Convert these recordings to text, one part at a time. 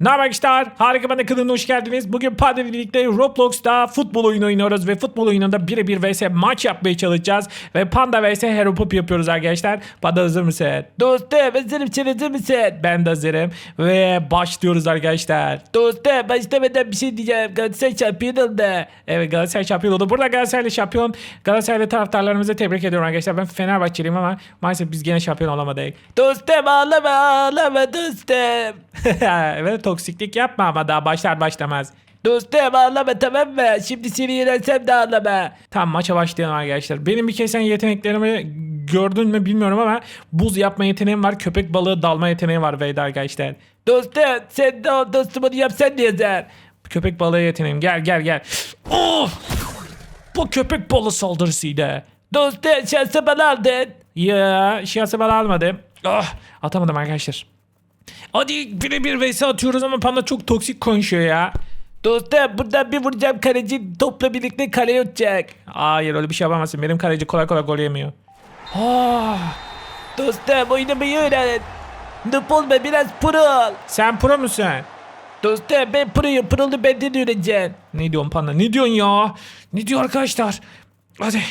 Ne arkadaşlar? Harika de kanalına hoş geldiniz. Bugün Padre birlikte Roblox'ta futbol oyunu oynuyoruz ve futbol oyununda birebir vs maç yapmaya çalışacağız. Ve Panda vs Hero Pop yapıyoruz arkadaşlar. Panda hazır mısın? Dostum hazırım sen hazır mısın? Ben de hazırım. Ve başlıyoruz arkadaşlar. Dostum başlamadan bir şey diyeceğim. Galatasaray şampiyon oldu. Evet Galatasaray şampiyon oldu. Burada Galatasaraylı şampiyon. Galatasaraylı taraftarlarımızı tebrik ediyorum arkadaşlar. Ben Fenerbahçeliyim ama maalesef biz gene şampiyon olamadık. Dostum ağlama ağlama dostum. evet toksiklik yapma ama daha başlar başlamaz. Dostum ağlama tamam mı? Şimdi seni yenersem de ağlama. Tamam maça başlayalım arkadaşlar. Benim bir kez sen yeteneklerimi gördün mü bilmiyorum ama buz yapma yeteneğim var. Köpek balığı dalma yeteneği var Veyda arkadaşlar. Dostum sen de o dostum onu yapsan diye sen. Köpek balığı yeteneğim gel gel gel. Oh! Bu köpek balığı saldırısıydı. Dostum şansı bana aldın. Ya şansı bana almadım. Ah, atamadım arkadaşlar. Hadi birebir vs atıyoruz ama panda çok toksik konuşuyor ya. Dostum buradan bir vuracağım kaleci topla birlikte kaleye uçacak. Hayır öyle bir şey yapamazsın. Benim kaleci kolay kolay gol yemiyor. Ah. Dostum oynamayı öğren. Noob olma biraz pro ol. Sen pro musun? Dostum ben proyum. Pro'lu benden öğreneceksin. Ne diyorsun panda? Ne diyorsun ya? Ne diyor arkadaşlar? Hadi.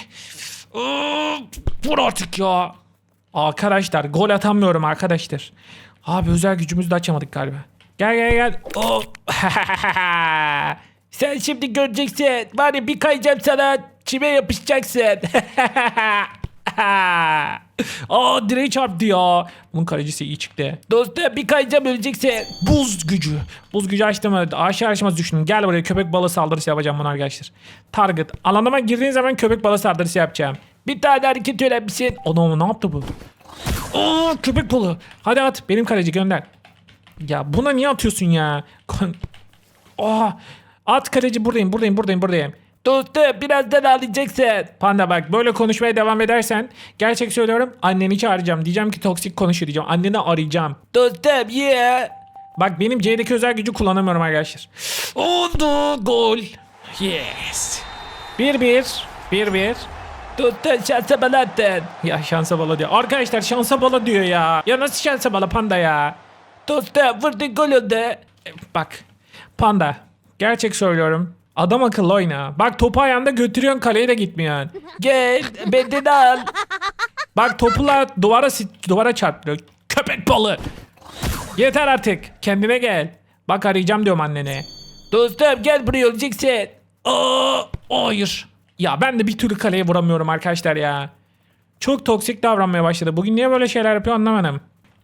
Vur artık ya. Arkadaşlar gol atamıyorum arkadaşlar. Abi özel gücümüzü de açamadık galiba. Gel gel gel. Oh. Sen şimdi göreceksin. Var ya bir kayacağım sana. Çime yapışacaksın. Aa direği çarptı ya. Bunun kalecisi iyi çıktı. Dostum bir kayacağım öleceksin. Buz gücü. Buz gücü açtım. Aşağı aşmaz düşünün. Gel buraya köpek balığı saldırısı yapacağım bunu arkadaşlar. Target. Alanıma girdiğin zaman köpek balığı saldırısı yapacağım. Bir tane hareket öğrenmişsin. Adam ne yaptı bu? Aa köpek balığı. Hadi at. Benim kaleci gönder. Ya buna niye atıyorsun ya? Aa, at kaleci buradayım buradayım buradayım buradayım. Dostum birazdan ağlayacaksın. Panda bak böyle konuşmaya devam edersen gerçek söylüyorum anneni çağıracağım. Diyeceğim ki toksik konuşuyor diyeceğim. Anneni arayacağım. Dostum yeah. Bak benim C'deki özel gücü kullanamıyorum arkadaşlar. Oldu gol. Yes. 1-1. 1-1. Dostum şansa bala attın. Ya şansa bala diyor. Arkadaşlar şansa bala diyor ya. Ya nasıl şansa bala panda ya? Dostum vurdun gol oldu. E, Bak panda gerçek söylüyorum. Adam akıllı oyna. Bak topu ayağında götürüyorsun kaleye de gitmiyorsun. Gel benden al. Bak topla duvara duvara çarptırıyor. Köpek balı. Yeter artık. Kendine gel. Bak arayacağım diyorum annene. Dostum gel buraya olacaksın. Aa, hayır. Ya ben de bir türlü kaleye vuramıyorum arkadaşlar ya. Çok toksik davranmaya başladı. Bugün niye böyle şeyler yapıyor anlamadım.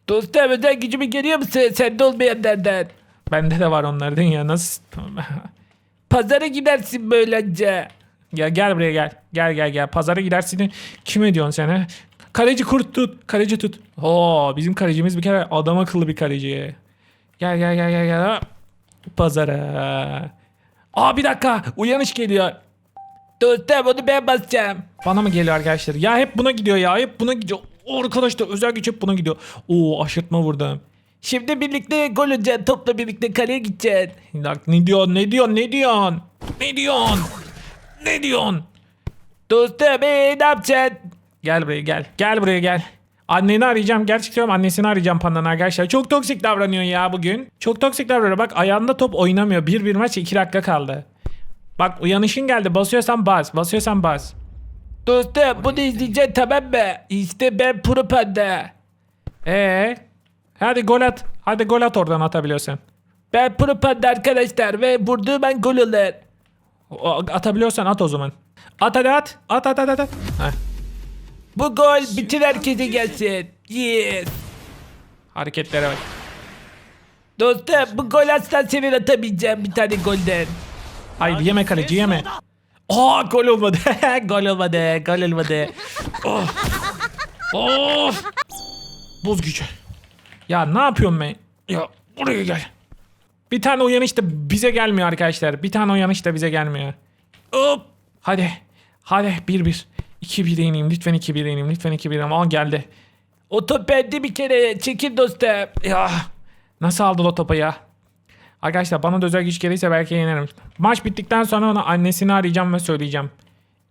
Dostum özel gücümü görüyor musun? Sende olmayanlardan. Bende de var onlardan ya nasıl... Pazara gidersin böylece. Ya gel buraya gel. Gel gel gel. Pazara gidersin. Kime diyorsun sen ha? Kaleci kurt tut. Kaleci tut. Oo bizim kalecimiz bir kere adam akıllı bir kaleci. Gel gel gel gel gel. Pazara. Aa bir dakika. Uyanış geliyor. Dostum onu ben basacağım. Bana mı geliyor arkadaşlar? Ya hep buna gidiyor ya. Hep buna gidiyor. O arkadaşlar özel güç hep buna gidiyor. Oo aşırtma vurdum. Şimdi birlikte gol olacaksın. Topla birlikte kaleye gideceksin. Bak ne diyorsun? Ne diyorsun? Ne diyorsun? Ne diyorsun? Ne diyorsun? Dostum ee, ne yapacaksın? Gel buraya gel. Gel buraya gel. Anneni arayacağım. Gerçekten annesini arayacağım pandan arkadaşlar. Çok toksik davranıyor ya bugün. Çok toksik davranıyor. Bak ayağında top oynamıyor. Bir bir maç 2 dakika kaldı. Bak uyanışın geldi. Basıyorsan bas. Basıyorsan bas. Dostum bunu izleyeceksin tamam mı? İşte ben pro panda. Ee, hadi gol at. Hadi gol at oradan atabiliyorsan. Ben pro panda arkadaşlar ve vurduğum ben gol olur. O- Atabiliyorsan at o zaman. At hadi at. At at at at. at. Heh. Bu gol bütün herkese gelsin. Yes. Hareketlere bak. Dostum bu gol asla senin atamayacağım bir tane golden. Hayır yeme kaleci yeme. Aa gol olmadı. gol olmadı. Gol olmadı. Of. Of. Buz gücü. Ya ne yapıyorum ben? Ya buraya gel. Bir tane uyanış da bize gelmiyor arkadaşlar. Bir tane uyanış da bize gelmiyor. Hop. Hadi. Hadi 1-1. 2-1'e ineyim. Lütfen 2-1'e ineyim. Lütfen 2-1'e ineyim. Aa geldi. O top bende bir kere. Çekil dostum. Ya. Nasıl aldı o topu ya? Arkadaşlar bana da özel güç gelirse belki yenerim. Maç bittikten sonra ona annesini arayacağım ve söyleyeceğim.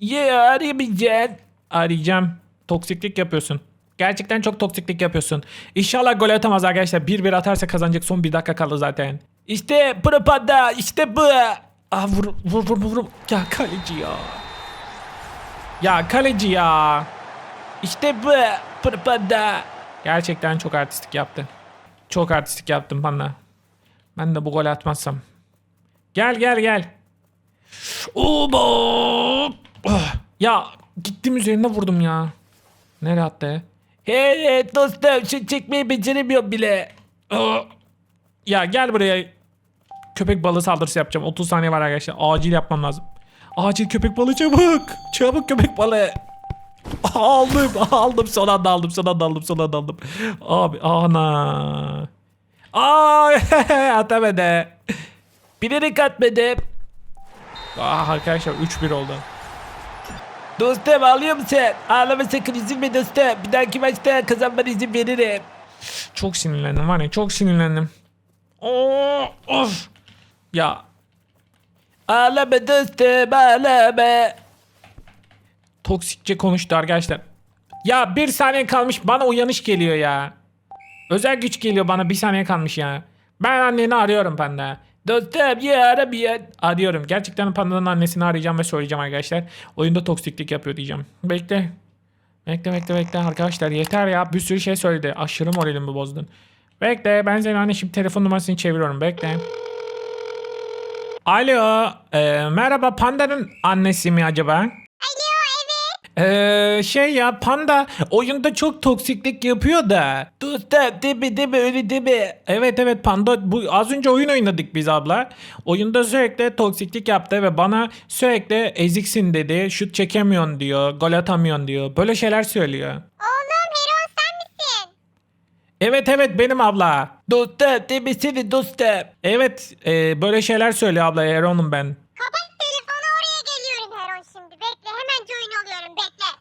Ya arayamayacaksın. Arayacağım. Toksiklik yapıyorsun. Gerçekten çok toksiklik yapıyorsun. İnşallah gol atamaz arkadaşlar. 1-1 atarsa kazanacak. Son bir dakika kaldı zaten. İşte propaganda işte bu. Ah vur vur vur vur. Ya kaleci ya. Ya kaleci ya. İşte bu propaganda. Gerçekten çok artistik yaptın. Çok artistik yaptın bana. Ben de bu gol atmazsam. Gel gel gel. Oba! Ah, Ya gittim üzerine vurdum ya. Nereye attı? Hey dostum şu çekmeyi beceremiyorum bile. Ah. Ya gel buraya. Köpek balığı saldırısı yapacağım. 30 saniye var arkadaşlar. Acil yapmam lazım. Acil köpek balığı çabuk. Çabuk köpek balığı. Aldım aldım son anda aldım son anda aldım son anda aldım. Abi ana. Aa atamadı. Bilerek atmadım. Ah arkadaşlar 3-1 oldu. Dostum ağlıyor musun? Ağlama sakın üzülme dostum. Bir dahaki maçta kazanmana izin veririm. Çok sinirlendim var ya çok sinirlendim. Oo, of. Ya. Ağlama dostum ağlama. Toksikçe konuştu arkadaşlar. Ya bir saniye kalmış bana uyanış geliyor ya. Özel güç geliyor bana bir saniye kalmış ya. Ben anneni arıyorum panda. Dostum ya ara bir ya. Arıyorum. Gerçekten pandanın annesini arayacağım ve söyleyeceğim arkadaşlar. Oyunda toksiklik yapıyor diyeceğim. Bekle. Bekle bekle bekle arkadaşlar yeter ya bir sürü şey söyledi. Aşırı moralimi bozdun. Bekle ben senin anne şimdi telefon numarasını çeviriyorum bekle. Alo e, merhaba pandanın annesi mi acaba? Ee, şey ya panda oyunda çok toksiklik yapıyor da. Dostum deme deme öyle deme. Evet evet panda bu az önce oyun oynadık biz abla. Oyunda sürekli toksiklik yaptı ve bana sürekli eziksin dedi. Şut çekemiyorsun diyor. Gol atamıyorsun diyor. Böyle şeyler söylüyor. Oğlum Heron sen misin? Evet evet benim abla. Dostum demesene dostum. Evet e, böyle şeyler söylüyor abla Eron'um ben.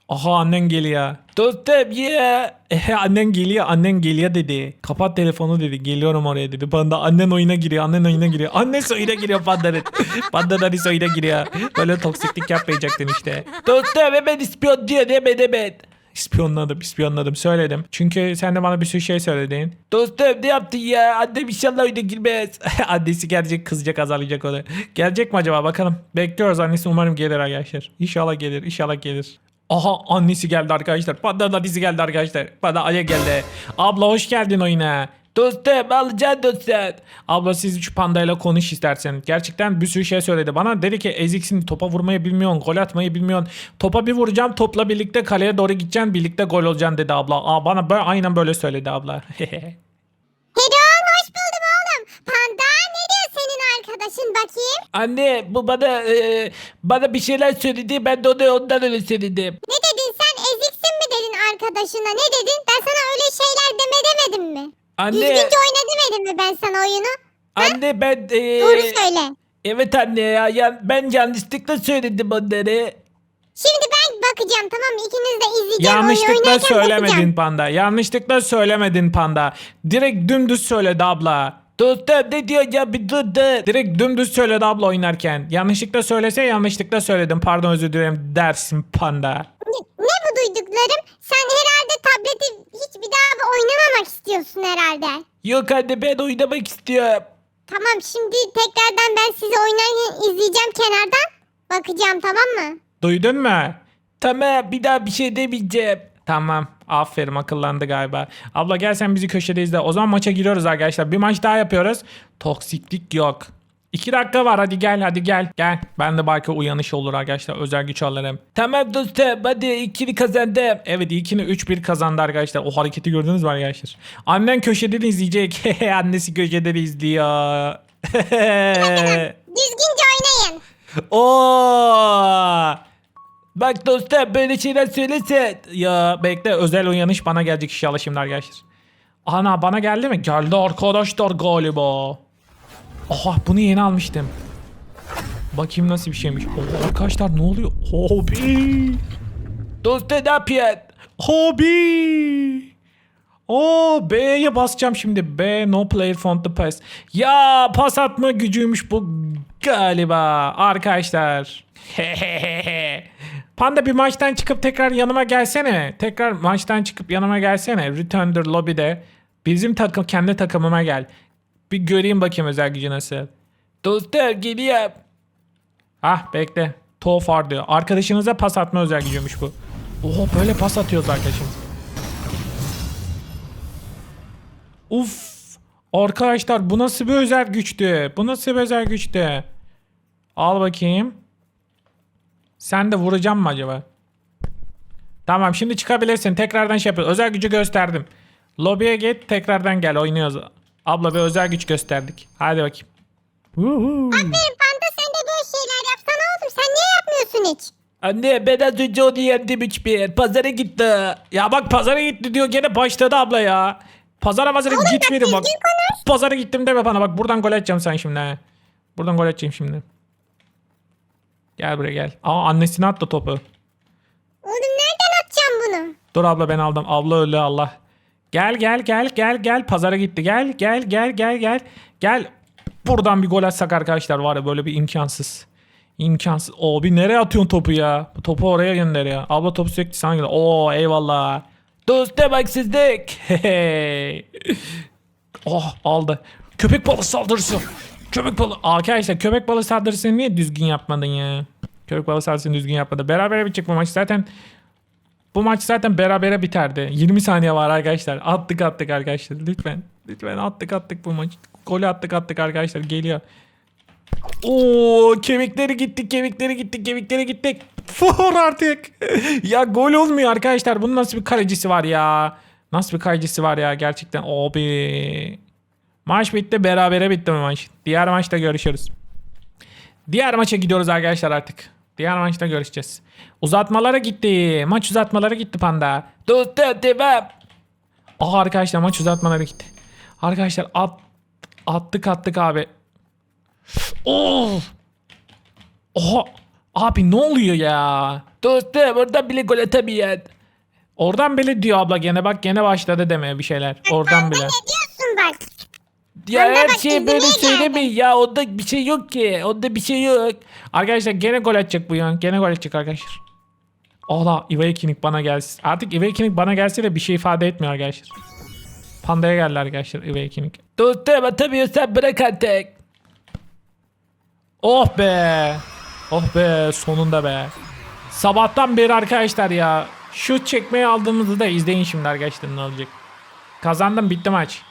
Aha annen geliyor. Dostum ya. Ehe annen geliyor annen geliyor dedi. Kapat telefonu dedi. Geliyorum oraya dedi. Panda annen oyuna giriyor annen oyuna giriyor. Annen oyuna giriyor pandanın. Pandanın oyuna giriyor. Böyle toksiklik yapmayacaktın işte. Dostum hemen ispiyon diyor deme deme. İspiyonladım, ispiyonladım, söyledim. Çünkü sen de bana bir sürü şey söyledin. Dostum ne yaptın ya? Annem inşallah oyuna girmez. Annesi gelecek, kızacak, azarlayacak onu. Gelecek mi acaba? Bakalım. Bekliyoruz. Annesi umarım gelir arkadaşlar. İnşallah gelir, inşallah gelir. Aha annesi geldi arkadaşlar. Panda'nın annesi geldi arkadaşlar. Panda Aya geldi. Abla hoş geldin oyuna. Dostum alacaksın dostum. Abla siz şu pandayla konuş istersen. Gerçekten bir sürü şey söyledi bana. Dedi ki eziksin topa vurmayı bilmiyorsun. Gol atmayı bilmiyorsun. Topa bir vuracağım topla birlikte kaleye doğru gideceksin. Birlikte gol olacaksın dedi abla. Aa, bana böyle, aynen böyle söyledi abla. Heron hoş buldum oğlum. Panda ne diyor senin bakayım? Anne bu bana e, bana bir şeyler söyledi. Ben de onu ondan öyle söyledim. Ne dedin sen eziksin mi dedin arkadaşına ne dedin? Ben sana öyle şeyler deme demedim mi? Anne, Düzgünce oyna demedim mi ben sana oyunu? anne ben... e, Doğru söyle. Evet anne ya, ya ben yanlışlıkla söyledim onları. Şimdi ben bakacağım tamam mı? İkiniz de izleyeceğim oyunu Yanlışlıkla oynarken söylemedin bakacağım. panda. Yanlışlıkla söylemedin panda. Direkt dümdüz söyledi abla. Dostum ne diyor ya bir dur dur. Direkt dümdüz söyledi abla oynarken. Yanlışlıkla söylese yanlışlıkla söyledim. Pardon özür dilerim dersin panda. Ne, ne bu duyduklarım? Sen herhalde tableti hiç bir daha oynamamak istiyorsun herhalde. Yok anne ben oynamak istiyorum. Tamam şimdi tekrardan ben sizi oynarken izleyeceğim kenardan. Bakacağım tamam mı? Duydun mu? Tamam bir daha bir şey demeyeceğim. Tamam. Aferin akıllandı galiba. Abla gel sen bizi köşede izle. O zaman maça giriyoruz arkadaşlar. Bir maç daha yapıyoruz. Toksiklik yok. İki dakika var hadi gel hadi gel. Gel. Ben de belki uyanış olur arkadaşlar. Özel güç alırım. Tamam dostum hadi ikili kazandım. Evet ilkini 3-1 kazandı arkadaşlar. O hareketi gördünüz mü arkadaşlar? Annen köşede de izleyecek. Annesi köşede de izliyor. Düzgünce oynayın. Oo! Bak dostum böyle şeyler söylese. Ya bekle özel uyanış bana gelecek inşallah şimdi arkadaşlar. Ana bana geldi mi? Geldi arkadaşlar galiba. Aha bunu yeni almıştım. Bakayım nasıl bir şeymiş. Oo, arkadaşlar ne oluyor? Hobi. Dostum ne yapıyorsun? Hobi. Oo B'ye basacağım şimdi. B no player found the pass. Ya pas atma gücüymüş bu galiba arkadaşlar. Panda bir maçtan çıkıp tekrar yanıma gelsene. Tekrar maçtan çıkıp yanıma gelsene. The lobby'de. Bizim takım kendi takımıma gel. Bir göreyim bakayım özel gücü nasıl. Dostum geliyorum. Ah bekle. Far diyor. Arkadaşınıza pas atma özel gücüymüş bu. Oho böyle pas atıyoruz arkadaşımız. Uf. Arkadaşlar bu nasıl bir özel güçtü? Bu nasıl bir özel güçtü? Al bakayım. Sen de vuracağım mı acaba? Tamam şimdi çıkabilirsin. Tekrardan şey yapıyoruz. Özel gücü gösterdim. Lobiye git tekrardan gel oynuyoruz. Abla bir özel güç gösterdik. Hadi bakayım. Woohoo. Aferin Panda sen de böyle şeyler yapsana oğlum. Sen niye yapmıyorsun hiç? Anne ben az önce onu yendim 3-1. Pazara gitti. Ya bak pazara gitti diyor gene başladı abla ya. Pazara pazara gitmedim bak. düzgün konuş. Pazara gittim deme bana bak buradan gol edeceğim sen şimdi. he. Buradan gol edeceğim şimdi. Gel buraya gel. Aa annesine attı topu. Oğlum nereden atacağım bunu? Dur abla ben aldım. Abla öldü Allah. Gel gel gel gel gel. Pazara gitti. Gel gel gel gel gel. Gel. Buradan bir gol atsak arkadaşlar var ya böyle bir imkansız. İmkansız. Oo bir nereye atıyorsun topu ya? Bu topu oraya gönder ya. Abla topu sürekli sana gönder. Oo eyvallah. Doste baksızlık. oh aldı. Köpek balığı saldırısı. Köpek balığı. Arkadaşlar köpek balığı saldırısını niye düzgün yapmadın ya? Köpek balığı saldırısını düzgün yapmadı. Beraber bitecek bu maç. Zaten bu maç zaten berabere biterdi. 20 saniye var arkadaşlar. Attık attık arkadaşlar. Lütfen. Lütfen attık attık bu maç. Golü attık attık arkadaşlar. Geliyor. Oo kemikleri gittik kemikleri gittik kemikleri gittik. Vur artık. ya gol olmuyor arkadaşlar. Bunun nasıl bir kalecisi var ya? Nasıl bir kalecisi var ya gerçekten. Abi. Maç bitti berabere bitti bu maç. Diğer maçta görüşürüz. Diğer maça gidiyoruz arkadaşlar artık. Diğer maçta görüşeceğiz. Uzatmalara gitti. Maç uzatmalara gitti panda. Dostum devam. Aha arkadaşlar maç uzatmalara gitti. Arkadaşlar at, attık attık abi. Of. Oha. Abi ne oluyor ya? Dostum oradan bile gol atamayan. Oradan bile diyor abla gene bak gene başladı demeye bir şeyler. Oradan bile. Ya de her bak şey izlemeye böyle geldim. söylemeyin ya. Onda bir şey yok ki. Onda bir şey yok. Arkadaşlar gene gol atacak bu ya. Gene gol atacak arkadaşlar. Allah Ivakinik bana gelsin. Artık Ivakinik bana gelse de bir şey ifade etmiyor arkadaşlar. Pandaya geldi arkadaşlar Ivakinik. Dostum atamıyorsan bırak artık. Oh be. Oh be sonunda be. Sabahtan beri arkadaşlar ya. Şut çekmeyi aldığımızda da izleyin şimdi arkadaşlar ne olacak. Kazandım bitti maç.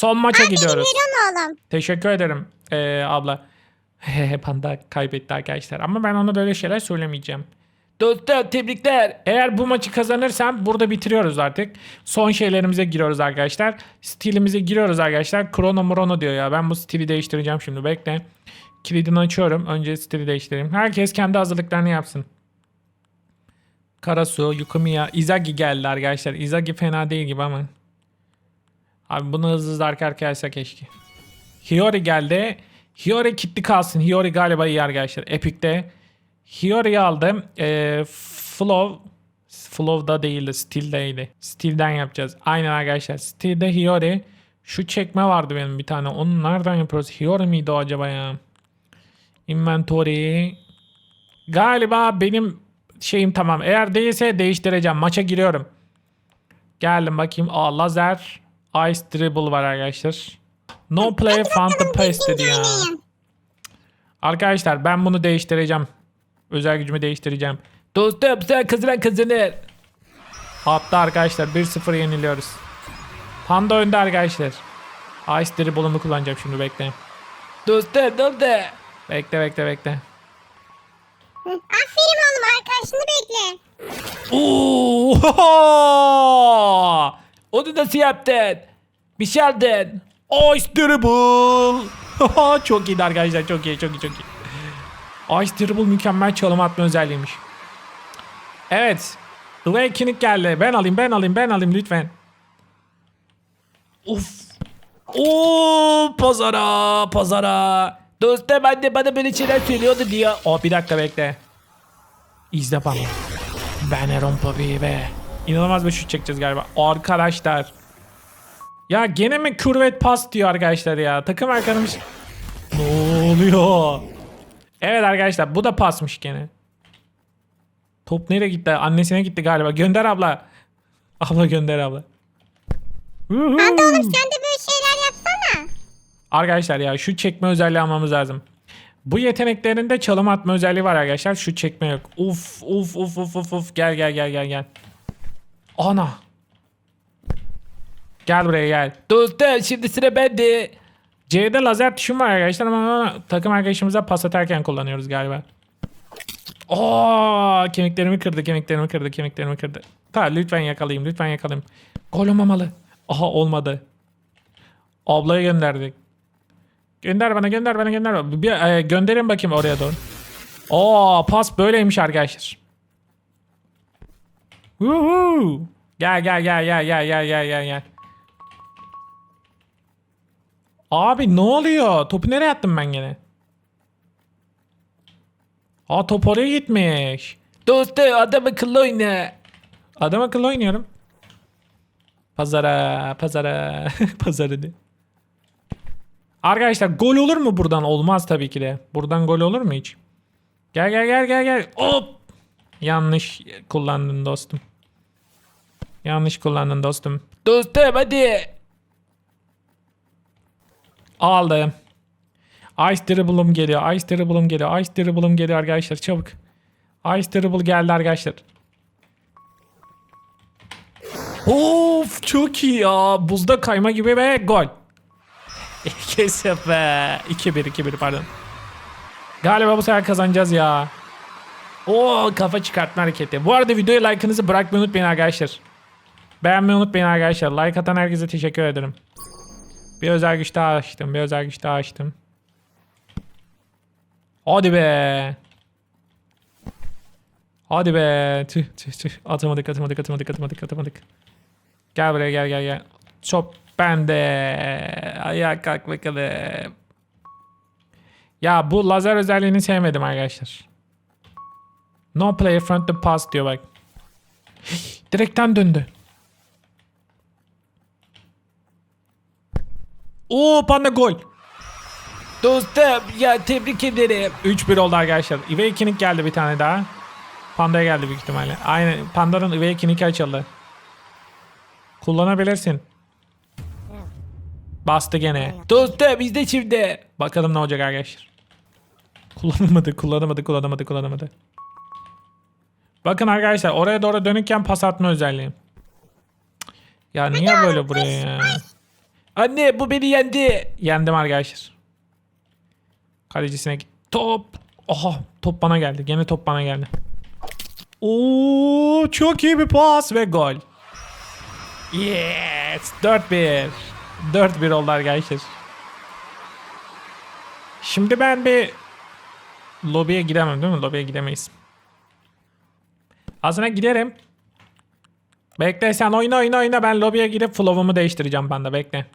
Son maça gidiyoruz. Veriyorum oğlum. Teşekkür ederim ee, abla. Panda kaybetti arkadaşlar. Ama ben ona böyle şeyler söylemeyeceğim. Dostum tebrikler. Eğer bu maçı kazanırsam burada bitiriyoruz artık. Son şeylerimize giriyoruz arkadaşlar. Stilimize giriyoruz arkadaşlar. Krono Mrono diyor ya. Ben bu stili değiştireceğim şimdi. Bekle. Kilidini açıyorum. Önce stili değiştireyim. Herkes kendi hazırlıklarını yapsın. Karasu, Yukumiya, Izagi geldi arkadaşlar. Izagi fena değil gibi ama. Abi bunu hızlı hızlı arka arkaya alsa keşke. Hiyori geldi. Hiyori kitli kalsın. Hiyori galiba iyi arkadaşlar. Epic'te. Hiyori'yi aldım. Ee, Flow. Flow'da değildi. Steel'deydi. Steel'den yapacağız. Aynen arkadaşlar. Steel'de Hiyori. Şu çekme vardı benim bir tane. Onu nereden yapıyoruz? Hiyori miydi o acaba ya? Inventory. Galiba benim şeyim tamam. Eğer değilse değiştireceğim. Maça giriyorum. Geldim bakayım. Aa lazer. Ice dribble var arkadaşlar. No play the pass dedi ya. Arkadaşlar ben bunu değiştireceğim. Özel gücümü değiştireceğim. Dostum sen kazanan kazanır. Hatta arkadaşlar 1-0 yeniliyoruz. Panda önde arkadaşlar. Ice dribble'ımı kullanacağım şimdi bekleyin. Dostum oldu? Bekle bekle bekle. Aferin oğlum arkadaşını bekle. Oo! Onu nasıl yaptın? Bir şey aldın. Ice Dribble. çok iyi arkadaşlar çok iyi çok iyi çok iyi. Ice Dribble mükemmel çalım atma özelliğiymiş. Evet. Awakening geldi. Ben alayım ben alayım ben alayım lütfen. Of. Oo pazara pazara. Dostum anne bana böyle şeyler söylüyordu diye. O bir dakika bekle. İzle bana. Ben Eron Papi be. İnanılmaz bir şut çekeceğiz galiba. Arkadaşlar. Ya gene mi kürvet pas diyor arkadaşlar ya. Takım arkadaşımız. Ne oluyor? Evet arkadaşlar bu da pasmış gene. Top nereye gitti? Annesine gitti galiba. Gönder abla. Abla gönder abla. Panda oğlum sen de böyle şeyler yapsana. Arkadaşlar ya şu çekme özelliği almamız lazım. Bu yeteneklerinde çalım atma özelliği var arkadaşlar. Şu çekme yok. Uf uf uf uf uf uf. Gel gel gel gel gel. Ana. Gel buraya gel. Dostum şimdi sıra bende. C'de lazer tuşum var arkadaşlar ama takım arkadaşımıza pas atarken kullanıyoruz galiba. Oo, kemiklerimi kırdı, kemiklerimi kırdı, kemiklerimi kırdı. Tamam lütfen yakalayayım, lütfen yakalayayım. Gol olmamalı. Aha olmadı. Ablaya gönderdik. Gönder bana, gönder bana, gönder bana. Bir, e, gönderin bakayım oraya doğru. Oo, pas böyleymiş arkadaşlar. Woohoo. Gel gel gel gel gel gel gel gel gel. Abi ne oluyor? Topu nereye attım ben gene? Aa top oraya gitmiş. Dostum adam akıllı oyna. Adam akıllı oynuyorum. Pazara, pazara, pazara de. Arkadaşlar gol olur mu buradan? Olmaz tabii ki de. Buradan gol olur mu hiç? Gel gel gel gel gel. Hop. Yanlış kullandın dostum. Yanlış kullandın dostum. Dostum hadi. Aldım. Ice Dribble'ım geliyor. Ice Dribble'ım geliyor. Ice Dribble'ım geliyor arkadaşlar çabuk. Ice Dribble geldi arkadaşlar. Of çok iyi ya. Buzda kayma gibi ve gol. 2-0. 2-1 2-1 pardon. Galiba bu sefer kazanacağız ya. Oo kafa çıkartma hareketi. Bu arada videoya like'ınızı bırakmayı unutmayın arkadaşlar. Beğenmeyi unutmayın arkadaşlar. Like atan herkese teşekkür ederim. Bir özel güç daha açtım. Bir özel güç daha açtım. Hadi be. Hadi be. Tüh tüh tüh. Atamadık atamadık atamadık atamadık atamadık. Gel buraya gel gel gel. Çok bende. Ayağa kalk bakalım. Ya bu lazer özelliğini sevmedim arkadaşlar. No player front the pass diyor bak. Direkten döndü. Oo panda gol. Dostum ya tebrik ederim. 3-1 oldu arkadaşlar. Awakening geldi bir tane daha. Panda'ya geldi büyük ihtimalle. Aynen Panda'nın Awakening'i açıldı. Kullanabilirsin. Bastı gene. Dostum bizde şimdi. Bakalım ne olacak arkadaşlar. Kullanamadı, kullanamadı, kullanamadı, kullanamadı. Bakın arkadaşlar oraya doğru dönükken pas atma özelliği. Ya niye böyle buraya ya? Anne bu beni yendi. Yendim arkadaşlar. Kalecisine git. Top. Aha top bana geldi. Gene top bana geldi. Oo çok iyi bir pas ve gol. Yes. 4-1. 4-1 oldu arkadaşlar. Şimdi ben bir lobiye gidemem değil mi? Lobiye gidemeyiz. Aslında giderim. Bekle sen oyna oyna oyna ben lobiye gidip flow'umu değiştireceğim ben de bekle.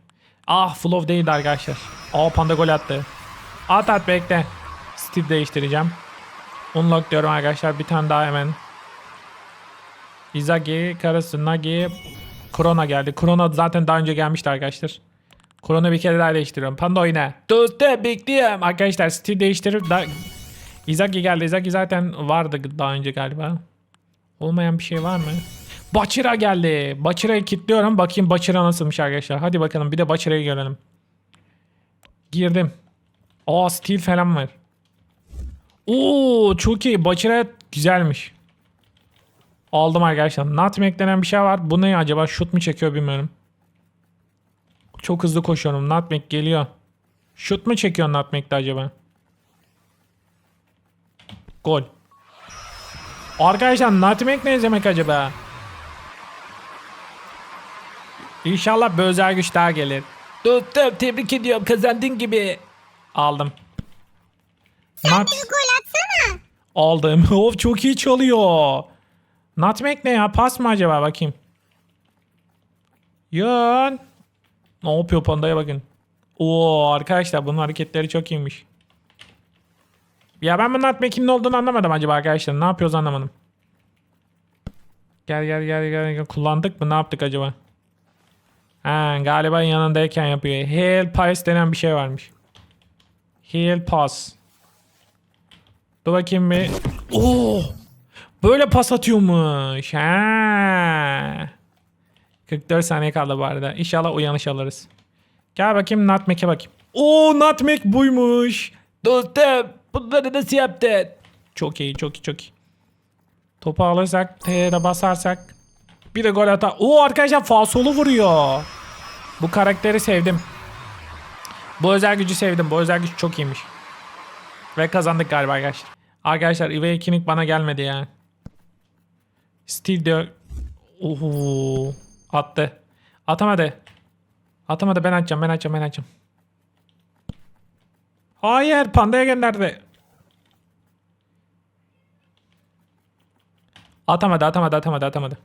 Ah flow değildi arkadaşlar. Aa panda gol attı. At at bekle. Steve değiştireceğim. Unlock diyorum arkadaşlar bir tane daha hemen. Izagi, karısı Nagi, Krona geldi. Krona zaten daha önce gelmişti arkadaşlar. Krona bir kere daha değiştiriyorum. Panda oyna. Dostum bekliyorum. Arkadaşlar Steve değiştirip da... Izagi geldi. Izagi zaten vardı daha önce galiba. Olmayan bir şey var mı? Bachira geldi. Bachira'yı kilitliyorum. Bakayım Bachira nasılmış arkadaşlar. Hadi bakalım bir de Bachira'yı görelim. Girdim. Aa Steel falan var. Oo çok iyi. Bachira güzelmiş. Aldım arkadaşlar. Nutmeg denen bir şey var. Bu ne acaba? Şut mu çekiyor bilmiyorum. Çok hızlı koşuyorum. Nutmeg geliyor. Şut mu çekiyor Nutmeg'de acaba? Gol. Arkadaşlar Nutmeg ne demek acaba? İnşallah bir özel güç daha gelir. Dostum tebrik ediyorum kazandın gibi. Aldım. Nut Bir gol atsana. aldım. of çok iyi çalıyor. Nutmeg ne ya? Pas mı acaba bakayım. Yön. Ne yapıyor pandaya bakın. Oo arkadaşlar bunun hareketleri çok iyiymiş. Ya ben bu Nutmeg'in ne olduğunu anlamadım acaba arkadaşlar. Ne yapıyoruz anlamadım. Gel gel gel gel. gel. Kullandık mı? Ne yaptık acaba? Ha, galiba yanındayken yapıyor. Heal pass denen bir şey varmış. Heal pass. Dur bakayım bir. Oo! Böyle pas atıyormuş. Ha. 44 saniye kaldı bu arada. İnşallah uyanış alırız. Gel bakayım Nutmeg'e bakayım. Oo nutmeg buymuş. Dostum bunları nasıl yaptın? Çok iyi çok iyi çok iyi. Topu alırsak T'ye basarsak bir de gol atar. Oo arkadaşlar fasolu vuruyor. Bu karakteri sevdim. Bu özel gücü sevdim. Bu özel güç çok iyiymiş. Ve kazandık galiba arkadaşlar. Arkadaşlar Ivey Kinik bana gelmedi ya. Steve de... Oho. Attı. Atamadı. Atamadı ben atacağım ben atacağım ben atacağım. Hayır pandaya gönderdi. Atamadı atamadı atamadı atamadı.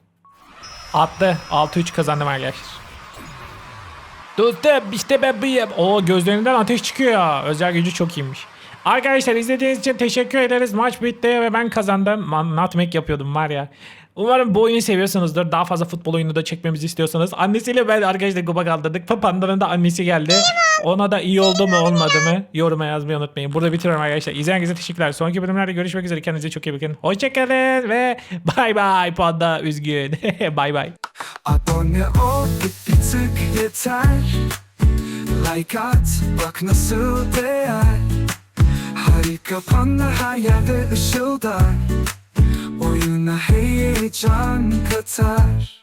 Attı. 6-3 kazandım arkadaşlar. Dostum işte ben buyum. Oo gözlerinden ateş çıkıyor ya. Özel gücü çok iyiymiş. Arkadaşlar izlediğiniz için teşekkür ederiz. Maç bitti ve ben kazandım. Man, nutmeg yapıyordum var ya. Umarım bu oyunu seviyorsunuzdur. Daha fazla futbol oyunu da çekmemizi istiyorsanız. Annesiyle ben arkadaşlar kupa kaldırdık. Panda'nın da annesi geldi. Ona da iyi oldu mu olmadı mı yoruma yazmayı unutmayın. Burada bitiriyorum arkadaşlar. İzleyen teşekkürler. Sonraki bölümlerde görüşmek üzere. Kendinize çok iyi bakın. Hoşçakalın ve bay bay Panda üzgün. bay bay. Abone ol bir tık yeter Like at bak nasıl değer Harika panda her yerde ışıldar Oyuna heyecan katar